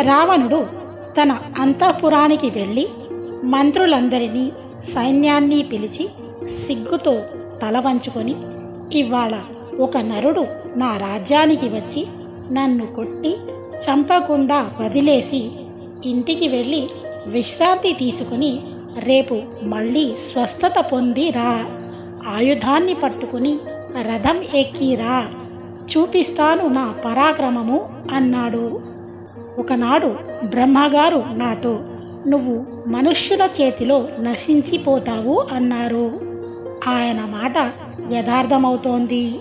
రావణుడు తన అంతఃపురానికి వెళ్ళి మంత్రులందరినీ సైన్యాన్ని పిలిచి సిగ్గుతో తల వంచుకొని ఇవాళ ఒక నరుడు నా రాజ్యానికి వచ్చి నన్ను కొట్టి చంపకుండా వదిలేసి ఇంటికి వెళ్ళి విశ్రాంతి తీసుకుని రేపు మళ్ళీ స్వస్థత పొంది రా. ఆయుధాన్ని పట్టుకుని రథం ఎక్కి రా. చూపిస్తాను నా పరాక్రమము అన్నాడు. ఒకనాడు బ్రహ్మగారు నాతో నువ్వు మనుష్యుల చేతిలో నశించిపోతావు అన్నారు. ఆయన మాట యథార్థమవుతోంది.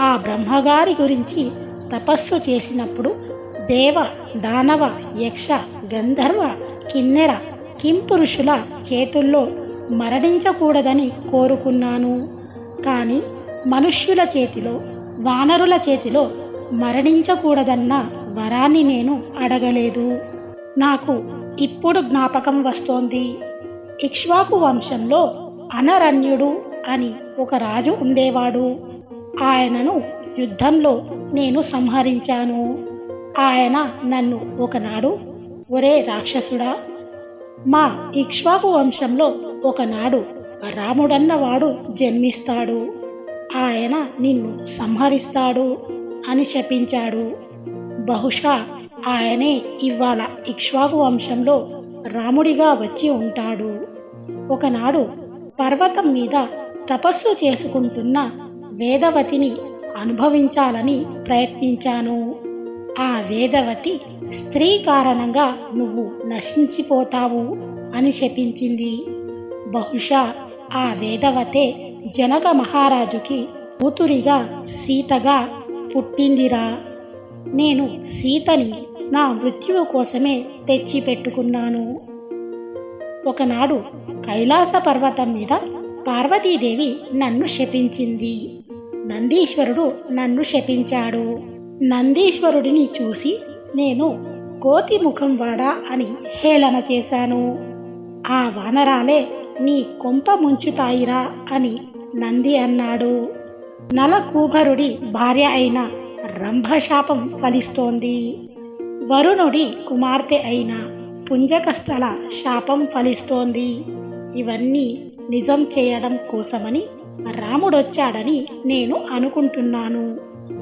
ఆ బ్రహ్మగారి గురించి తపస్సు చేసినప్పుడు దేవ దానవ యక్ష గంధర్వ కిన్నెర కింపురుషుల చేతుల్లో మరణించకూడదని కోరుకున్నాను. కానీ మనుష్యుల చేతిలో వానరుల చేతిలో మరణించకూడదన్న వరాన్ని నేను అడగలేదు. నాకు ఇప్పుడు జ్ఞాపకం వస్తోంది. ఇక్ష్వాకు వంశంలో అనరణ్యుడు అని ఒక రాజు ఉండేవాడు. ఆయనను యుద్ధంలో నేను సంహరించాను. ఆయన నన్ను ఒకనాడు ఒరే రాక్షసుడా! మా ఇక్ష్వాకు వంశంలో ఒకనాడు రాముడన్నవాడు జన్మిస్తాడు. ఆయన నిన్ను సంహరిస్తాడు అని శపించాడు బహుశా ఆయనే ఇవాళ ఇక్ష్వాకు వంశంలో రాముడిగా వచ్చి ఉంటాడు. ఒకనాడు పర్వతం మీద తపస్సు చేసుకుంటున్న వేదవతిని అనుభవించాలని ప్రయత్నించాను. ఆ వేదవతి స్త్రీ కారణంగా నువ్వు నశించిపోతావు అని శపించింది. బహుశా ఆ వేదవతే జనక మహారాజుకి కూతురిగా సీతగా పుట్టిందిరా. నేను సీతని నా మృత్యువు కోసమే తెచ్చిపెట్టుకున్నాను. ఒకనాడు కైలాస పర్వతం మీద పార్వతీదేవి నన్ను శపించింది. నందీశ్వరుడు నన్ను శపించాడు. నందీశ్వరుడిని చూసి నేను కోతి ముఖం వాడా అని హేళన చేశాను. ఆ వానరాలే నీ కొంప ముంచుతాయిరా అని నంది అన్నాడు. నలకూభరుడి భార్య అయిన రంభశాపం ఫలిస్తోంది. వరుణుడి కుమార్తె అయిన పుంజకస్థల శాపం ఫలిస్తోంది. ఇవన్నీ నిజం చేయడం కోసమని రాముడొచ్చాడని నేను అనుకుంటున్నాను.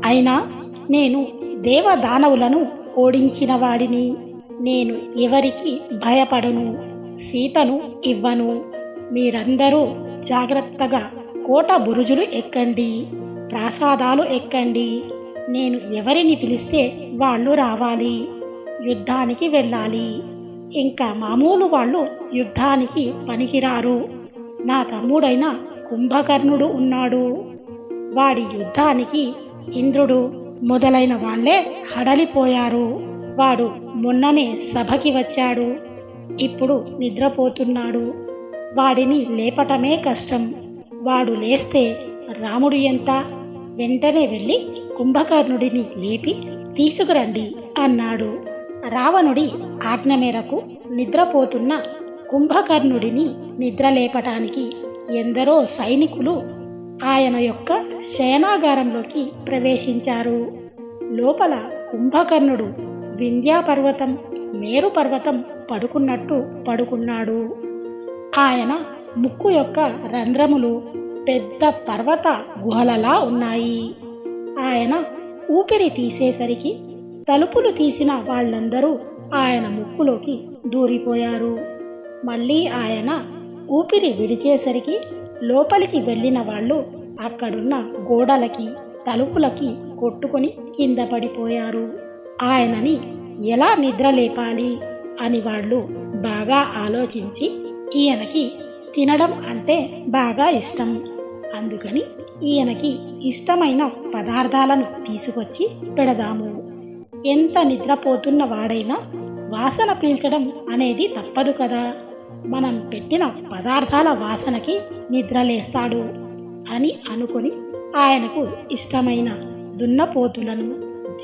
అయినా నేను దేవదానవులను ఓడించిన వాడిని నేను ఎవరికి భయపడను? సీతను ఇవ్వను. మీరందరూ జాగ్రత్తగా కోట బురుజులు ఎక్కండి. ప్రాసాదాలు ఎక్కండి. నేను ఎవరిని పిలిస్తే వాళ్ళు రావాలి యుద్ధానికి వెళ్ళాలి. ఇంకా మామూలు వాళ్ళు యుద్ధానికి పనికిరారు. నా తమ్ముడైన కుంభకర్ణుడు ఉన్నాడు. వాడి యుద్ధానికి ఇంద్రుడు మొదలైన వాళ్ళే హడలిపోయారు. వాడు మొన్ననే సభకి వచ్చాడు. ఇప్పుడు నిద్రపోతున్నాడు. వాడిని లేపటమే కష్టం. వాడు లేస్తే రాముడు ఎంత వెంటనే వెళ్ళి కుంభకర్ణుడిని లేపి తీసుకురండి అన్నాడు. రావణుడి ఆజ్ఞ మేరకు నిద్రపోతున్న కుంభకర్ణుడిని నిద్రలేపటానికి ఎందరో సైనికులు ఆయన యొక్క శయనాగారంలోకి ప్రవేశించారు. లోపల కుంభకర్ణుడు వింధ్యాపర్వతం మేరు పర్వతం పడుకున్నట్టు పడుకున్నాడు. ఆయన ముక్కు యొక్క రంధ్రములు పెద్ద పర్వత గుహలలా ఉన్నాయి. ఆయన ఊపిరి తీసేసరికి తలుపులు తీసిన వాళ్ళందరూ ఆయన ముక్కులోకి దూరిపోయారు. మళ్ళీ ఆయన ఊపిరి విడిచేసరికి లోపలికి వెళ్ళిన వాళ్ళు అక్కడున్న గోడలకి తలుపులకి కొట్టుకొని కింద పడిపోయారు. ఆయనని ఎలా నిద్రలేపాలి అని వాళ్ళు బాగా ఆలోచించి ఈయనకి తినడం అంటే బాగా ఇష్టం. అందుకని ఈయనకి ఇష్టమైన పదార్థాలను తీసుకొచ్చి పెడదాము. ఎంత నిద్రపోతున్న వాడైనా వాసన పీల్చడం అనేది తప్పదు కదా. మనం పెట్టిన పదార్థాల వాసనకి నిద్రలేస్తాడు అని అనుకొని ఆయనకు ఇష్టమైన దున్నపోతులను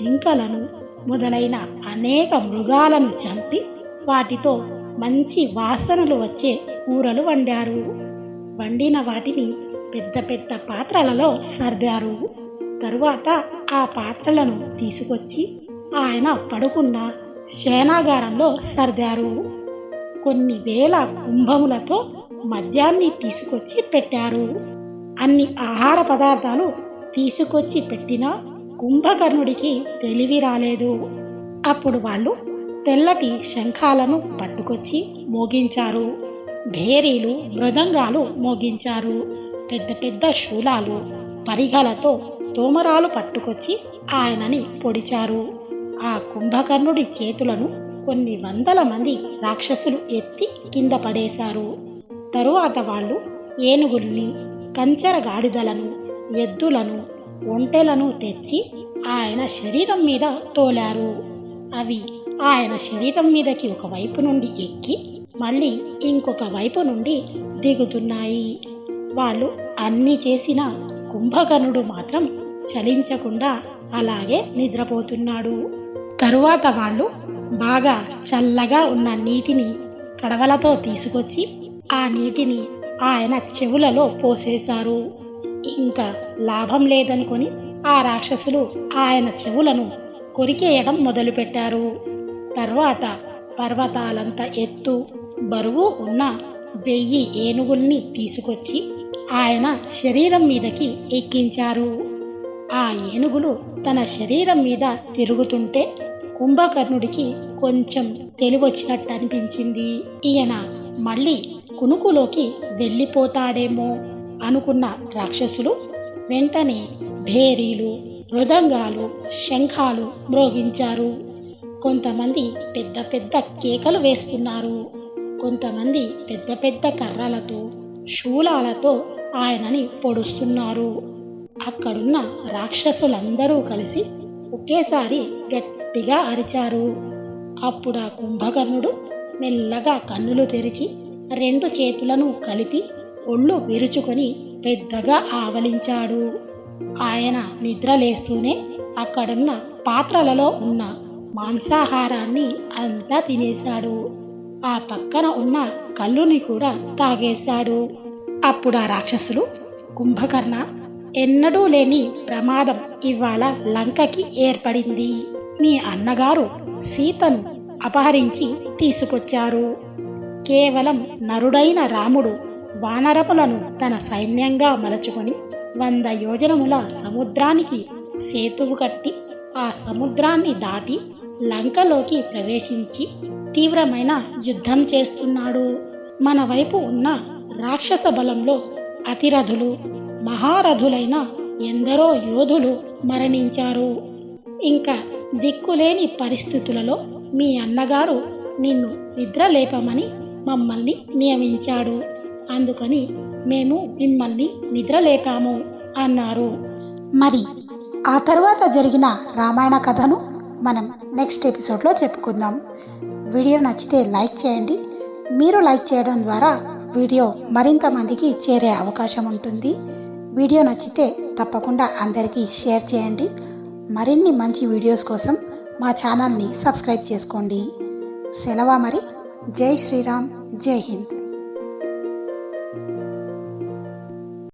జింకలను మొదలైన అనేక మృగాలను చంపి వాటితో మంచి వాసనలు వచ్చే కూరలు వండారు. వండిన వాటిని పెద్ద పెద్ద పాత్రలలో సర్దారు. తరువాత ఆ పాత్రలను తీసుకొచ్చి ఆయన పడుకున్న శయనాగారంలో సర్దారు. కొన్ని వేల కుంభములతో మద్యాన్ని తీసుకొచ్చి పెట్టారు. అన్ని ఆహార పదార్థాలు తీసుకొచ్చి పెట్టినా కుంభకర్ణుడికి తెలివి రాలేదు. అప్పుడు వాళ్ళు తెల్లటి శంఖాలను పట్టుకొచ్చి మోగించారు. భేరీలు మృదంగాలు మోగించారు. పెద్ద పెద్ద శూలాలు పరిగలతో తోమరాలు పట్టుకొచ్చి ఆయనని పొడిచారు. ఆ కుంభకర్ణుడి చేతులను కొన్ని వందల మంది రాక్షసులు ఎత్తి కింద పడేశారు. తరువాత వాళ్ళు ఏనుగుల్ని కంచెర గాడిదలను ఎద్దులను ఒంటెలను తెచ్చి ఆయన శరీరం మీద తోలారు. అవి ఆయన శరీరం మీదకి ఒక వైపు నుండి ఎక్కి మళ్ళీ ఇంకొక వైపు నుండి దిగుతున్నాయి. వాళ్ళు అన్ని చేసిన కుంభకర్ణుడు మాత్రం చలించకుండా అలాగే నిద్రపోతున్నాడు. తరువాత వాళ్ళు బాగా చల్లగా ఉన్న నీటిని కడవలతో తీసుకొచ్చి ఆ నీటిని ఆయన చెవులలో పోసేశారు. ఇంకా లాభం లేదనుకొని ఆ రాక్షసులు ఆయన చెవులను కొరికేయడం మొదలుపెట్టారు. తర్వాత పర్వతాలంత ఎత్తు బరువు ఉన్న వెయ్యి ఏనుగుల్ని తీసుకొచ్చి ఆయన శరీరం మీదకి ఎక్కించారు. ఆ ఏనుగులు తన శరీరం మీద తిరుగుతుంటే కుంభకర్ణుడికి కొంచెం తెలివొచ్చినట్టు అనిపించింది ఈయన మళ్ళీ కునుకులోకి వెళ్ళిపోతాడేమో అనుకున్న రాక్షసులు వెంటనే భేరీలు మృదంగాలు శంఖాలు మ్రోగించారు. కొంతమంది పెద్ద పెద్ద కేకలు వేస్తున్నారు. కొంతమంది పెద్ద పెద్ద కర్రలతో శూలాలతో ఆయనని పొడుస్తున్నారు. అక్కడున్న రాక్షసులందరూ కలిసి ఒకేసారి గట్టిగా అరిచారు. అప్పుడు ఆ కుంభకర్ణుడు మెల్లగా కన్నులు తెరిచి రెండు చేతులను కలిపి ఒళ్ళు విరుచుకొని పెద్దగా ఆవలించాడు. ఆయన నిద్రలేస్తూనే అక్కడున్న పాత్రలలో ఉన్న మాంసాహారాన్ని అంతా తినేశాడు. ఆ పక్కన ఉన్న కళ్ళుని కూడా తాగేశాడు. అప్పుడు ఆ రాక్షసులు కుంభకర్ణ ఎన్నడూ లేని ప్రమాదం ఇవాళ లంకకి ఏర్పడింది. మీ అన్నగారు సీతను అపహరించి తీసుకొచ్చారు. కేవలం నరుడైన రాముడు వానరములను తన సైన్యంగా మలచుకొని వంద యోజనముల సముద్రానికి సేతువు కట్టి ఆ సముద్రాన్ని దాటి లంకలోకి ప్రవేశించి తీవ్రమైన యుద్ధం చేస్తున్నాడు. మన వైపు ఉన్న రాక్షస బలంలో అతిరథులు మహారథులైన ఎందరో యోధులు మరణించారు. ఇంకా దిక్కులేని పరిస్థితులలో మీ అన్నగారు నిన్ను నిద్రలేపమని మమ్మల్ని నియమించాడు. అందుకని మేము మిమ్మల్ని నిద్రలేపాము అన్నారు. మరి ఆ తర్వాత జరిగిన రామాయణ కథను మనం నెక్స్ట్ ఎపిసోడ్లో చెప్పుకుందాం. వీడియో నచ్చితే లైక్ చేయండి. మీరు లైక్ చేయడం ద్వారా వీడియో మరింత మందికి చేరే అవకాశం ఉంటుంది. వీడియో నచ్చితే తప్పకుండా అందరికీ షేర్ చేయండి. మరిన్ని మంచి వీడియోస్ కోసం మా ఛానల్ని సబ్స్క్రైబ్ చేసుకోండి. సెలవా మరి? జై శ్రీరామ్. జై హింద్.